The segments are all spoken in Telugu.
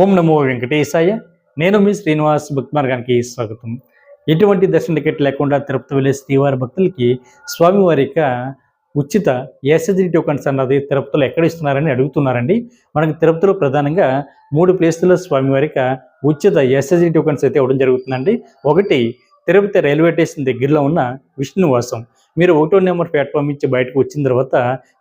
ఓం నమో వెంకటేశాయ. నేను మీ శ్రీనివాస్ భక్తి మార్గానికి స్వాగతం. ఎటువంటి దర్శన టికెట్ లేకుండా తిరుపతి వెళ్ళే శ్రీవారి భక్తులకి స్వామివారి యొక్క ఉచిత ఎస్ఎస్డి టోకన్స్ అన్నది తిరుపతిలో ఎక్కడ ఇస్తున్నారని అడుగుతున్నారండి. మనకి తిరుపతిలో ప్రధానంగా మూడు ప్లేసుల్లో స్వామివారి యొక్క ఉచిత ఎస్ఎస్జీ టోకన్స్ అయితే ఇవ్వడం జరుగుతుందండి. ఒకటి తిరుపతి రైల్వే స్టేషన్ దగ్గరలో ఉన్న విష్ణువాసం. మీరు ఒకటో నెంబర్ ప్లాట్ఫామ్ ఇచ్చి బయటకు వచ్చిన తర్వాత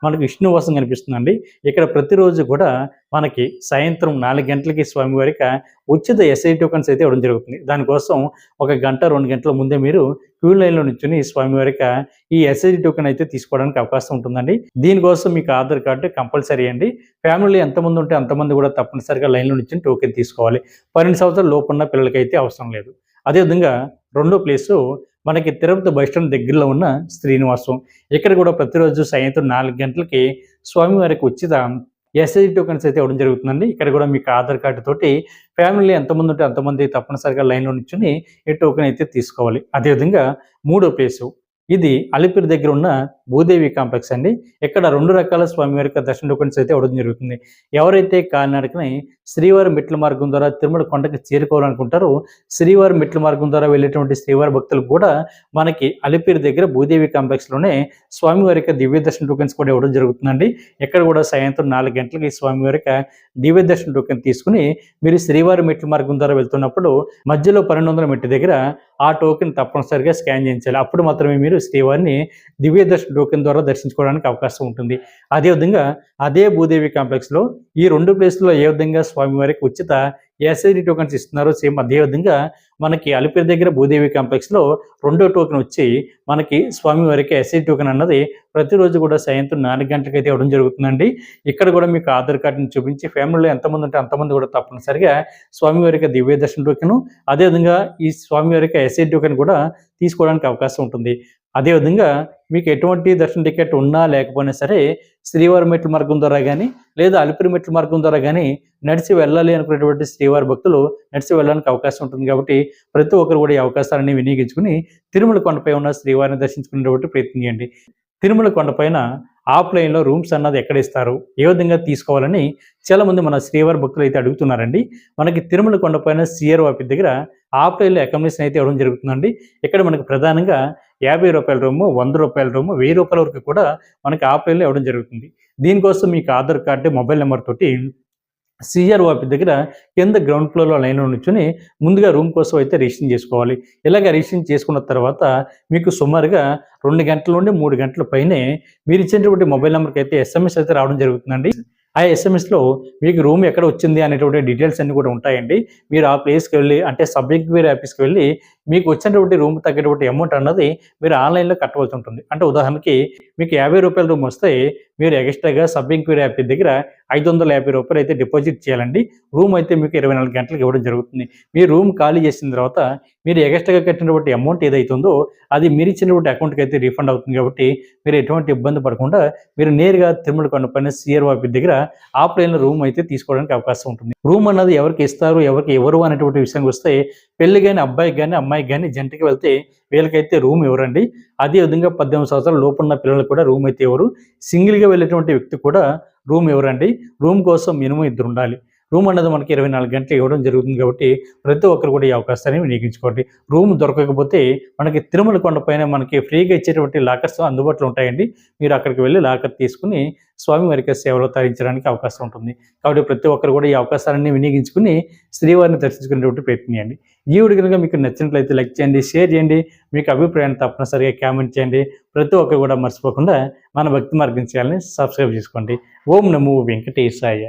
మనకు విష్ణువాసం కనిపిస్తుందండి. ఇక్కడ ప్రతిరోజు కూడా మనకి సాయంత్రం నాలుగు గంటలకి స్వామివారికి ఉచిత ఎస్ఐ టోకన్స్ అయితే ఇవ్వడం జరుగుతుంది. దానికోసం ఒక గంట రెండు గంటల ముందే మీరు క్యూ లైన్లో నుంచుని స్వామివారికి ఈ ఎస్ఐ టోకెన్ అయితే తీసుకోవడానికి అవకాశం ఉంటుందండి. దీనికోసం మీకు ఆధార్ కార్డు కంపల్సరీ అండి. ఫ్యామిలీ ఎంతమంది ఉంటే అంతమంది కూడా తప్పనిసరిగా లైన్లో నుంచి టోకెన్ తీసుకోవాలి. పన్నెండు సంవత్సరాల లోపు ఉన్న పిల్లలకైతే అవసరం లేదు. అదేవిధంగా రెండో ప్లేసు మనకి తిరుపతి బస్ స్టాండ్ దగ్గరలో ఉన్న శ్రీనివాసం. ఇక్కడ కూడా ప్రతిరోజు సాయంత్రం నాలుగు గంటలకి స్వామివారికి ఉచిత ఎస్ఐ టోకెన్స్ అయితే ఇవ్వడం జరుగుతుందండి. ఇక్కడ కూడా మీకు ఆధార్ కార్డు తోటి ఫ్యామిలీ ఎంతమంది ఉంటే అంతమంది తప్పనిసరిగా లైన్లో నిల్చుని ఈ టోకెన్ అయితే తీసుకోవాలి. అదేవిధంగా మూడో పేసు. ఇది అలిపిరి దగ్గర ఉన్న భూదేవి కాంప్లెక్స్ అండి. ఇక్కడ రెండు రకాల స్వామివారి యొక్క దర్శన అయితే ఇవ్వడం జరుగుతుంది. ఎవరైతే కాలినడకని శ్రీవారి మెట్ల మార్గం ద్వారా తిరుమల కొండకి చేరుకోవాలనుకుంటారో శ్రీవారి మెట్ల మార్గం ద్వారా వెళ్ళేటువంటి శ్రీవారి భక్తులు కూడా మనకి అలిపిరి దగ్గర భూదేవి కాంప్లెక్స్లోనే స్వామివారి యొక్క దివ్య దర్శన టోకెన్స్ కూడా ఇవ్వడం జరుగుతుందండి. ఇక్కడ కూడా సాయంత్రం నాలుగు గంటలకి స్వామివారి యొక్క దివ్య దర్శన టోకెన్ తీసుకుని మీరు శ్రీవారి మెట్ల మార్గం ద్వారా వెళ్తున్నప్పుడు మధ్యలో పన్నెండు వందల మెట్టు దగ్గర ఆ టోకెన్ తప్పనిసరిగా స్కాన్ చేయించాలి. అప్పుడు మాత్రమే మీరు శ్రీవారిని దివ్య దర్శన టోకెన్ ద్వారా దర్శించుకోవడానికి అవకాశం ఉంటుంది. అదేవిధంగా అదే భూదేవి కాంప్లెక్స్లో ఈ రెండు ప్లేస్లో ఏ విధంగా స్వామివారికి ఉచిత ఎస్ఐడి టోకెన్స్ ఇస్తున్నారో సేమ్ అదే విధంగా మనకి అలిపిరి దగ్గర భూదేవి కాంప్లెక్స్లో రెండో టోకెన్ వచ్చి మనకి స్వామివారికి ఎస్ఐడి టోకెన్ అన్నది ప్రతిరోజు కూడా సాయంత్రం నాలుగు గంటలకైతే ఇవ్వడం జరుగుతుందండి. ఇక్కడ కూడా మీకు ఆధార్ కార్డుని చూపించి ఫ్యామిలీలో ఎంతమంది ఉంటే అంతమంది కూడా తప్పనిసరిగా స్వామివారికి దివ్య దర్శన టోకెన్ అదేవిధంగా ఈ స్వామివారికి ఎస్ఐ టోకెన్ కూడా తీసుకోవడానికి అవకాశం ఉంటుంది. అదేవిధంగా మీకు ఎటువంటి దర్శన టికెట్ ఉన్నా లేకపోయినా సరే శ్రీవారి మెట్ల మార్గం ద్వారా కానీ లేదా అలిపిరి మెట్ల మార్గం ద్వారా కానీ నడిచి వెళ్ళాలి అనుకునేటువంటి శ్రీవారి భక్తులు నడిచి వెళ్ళడానికి అవకాశం ఉంటుంది కాబట్టి ప్రతి ఒక్కరు కూడా ఈ అవకాశాలని వినియోగించుకుని తిరుమల కొండపై ఉన్న శ్రీవారిని దర్శించుకునేటువంటి ప్రయత్నం చేయండి. తిరుమల కొండపైన ఆఫ్లైన్లో రూమ్స్ అన్నది ఎక్కడ ఇస్తారు? ఏ విధంగా తీసుకోవాలని చాలామంది మన శ్రీవారి భక్తులు అయితే అడుగుతున్నారండి. మనకి తిరుమల కొండపైన సిఆర్ ఆఫీస్ దగ్గర ఆఫ్లైన్లో అకామిడేషన్ అయితే ఇవ్వడం జరుగుతుందండి. ఇక్కడ మనకు ప్రధానంగా యాభై రూపాయల రూము వంద రూపాయల రూము వెయ్యి రూపాయల వరకు కూడా మనకి ఆఫ్లైన్లో ఇవ్వడం జరుగుతుంది. దీనికోసం మీకు ఆధార్ కార్డు మొబైల్ నెంబర్ తోటి సిఆర్ ఆఫీస్ దగ్గర కింద గ్రౌండ్ ఫ్లోర్లో లైన్లో నుంచుని ముందుగా రూమ్ కోసం అయితే రిజిస్ట్రేషన్ చేసుకోవాలి. ఇలాగ రిజిస్ట్రేషన్ చేసుకున్న తర్వాత మీకు సుమారుగా రెండు గంటల నుండి మూడు గంటల పైనే మీరు ఇచ్చినటువంటి మొబైల్ నెంబర్కి అయితే ఎస్ఎంఎస్ అయితే రావడం జరుగుతుందండి. ఆ ఎస్ఎంఎస్లో మీకు రూమ్ ఎక్కడ వచ్చింది అనేటువంటి డీటెయిల్స్ అన్ని కూడా ఉంటాయండి. మీరు ఆ ప్లేస్కి వెళ్ళి అంటే సబ్జెక్ట్ వేరే ఆఫీస్కి వెళ్ళి మీకు వచ్చినటువంటి రూమ్ తగ్గేటువంటి అమౌంట్ అన్నది మీరు ఆన్లైన్లో కట్టవలసి ఉంటుంది. అంటే ఉదాహరణకి మీకు యాభై రూపాయల రూమ్ వస్తే మీరు ఎక్స్ట్రాగా సబ్ ఎంక్వైరీ యాప్ దగ్గర ఐదు వందల యాభై రూపాయలు అయితే డిపాజిట్ చేయాలండి. రూమ్ అయితే మీకు ఇరవై నాలుగు గంటలకు ఇవ్వడం జరుగుతుంది. మీ రూమ్ ఖాళీ చేసిన తర్వాత మీరు ఎక్స్ట్రాగా కట్టినటువంటి అమౌంట్ ఏదైతుందో అది మీరు ఇచ్చినటువంటి అకౌంట్కి అయితే రీఫండ్ అవుతుంది కాబట్టి మీరు ఎటువంటి ఇబ్బంది పడకుండా మీరు నేరుగా తిరుమల కొండపైన సిఆర్ వాపి దగ్గర ఆఫ్లైన్లో రూమ్ అయితే తీసుకోవడానికి అవకాశం ఉంటుంది. రూమ్ అన్నది ఎవరికి ఇస్తారు ఎవరికి ఎవరు అనేటువంటి విషయానికి వస్తే పెళ్ళి కానీ అబ్బాయికి కానీ అమ్మాయికి కానీ జంటకి వెళ్తే వీళ్ళకైతే రూమ్ ఇవ్వరండి. అదే విధంగా పద్దెనిమిది సంవత్సరాల లోపున్న పిల్లలకు కూడా రూమ్ అయితే ఎవరు సింగిల్గా వెళ్ళేటువంటి వ్యక్తి కూడా రూమ్ ఎవరండి? రూమ్ కోసం మినిమం ఇద్దరు ఉండాలి. రూమ్ అన్నది మనకి ఇరవై నాలుగు గంటలు ఇవ్వడం జరుగుతుంది కాబట్టి ప్రతి ఒక్కరు కూడా ఈ అవకాశాన్ని వినియోగించుకోండి. రూమ్ దొరకకపోతే మనకి తిరుమల కొండపైన మనకి ఫ్రీగా ఇచ్చేటువంటి లాకర్స్ అందుబాటులో ఉంటాయండి. మీరు అక్కడికి వెళ్ళి లాకర్ తీసుకుని స్వామివారికి సేవలు తరించడానికి అవకాశం ఉంటుంది. కాబట్టి ప్రతి ఒక్కరు కూడా ఈ అవకాశాలన్నీ వినియోగించుకుని శ్రీవారిని దర్శించుకునేటువంటి ప్రయత్నం చేయండి. ఈ వీడియో కనుక మీకు నచ్చినట్లయితే లైక్ చేయండి షేర్ చేయండి. మీకు అభిప్రాయాన్ని తప్పనిసరిగా కామెంట్ చేయండి. ప్రతి ఒక్కరు కూడా మర్చిపోకుండా మన భక్తి మార్గం చేయాలని సబ్స్క్రైబ్ చేసుకోండి. ఓం నమో వెంకటేశాయ.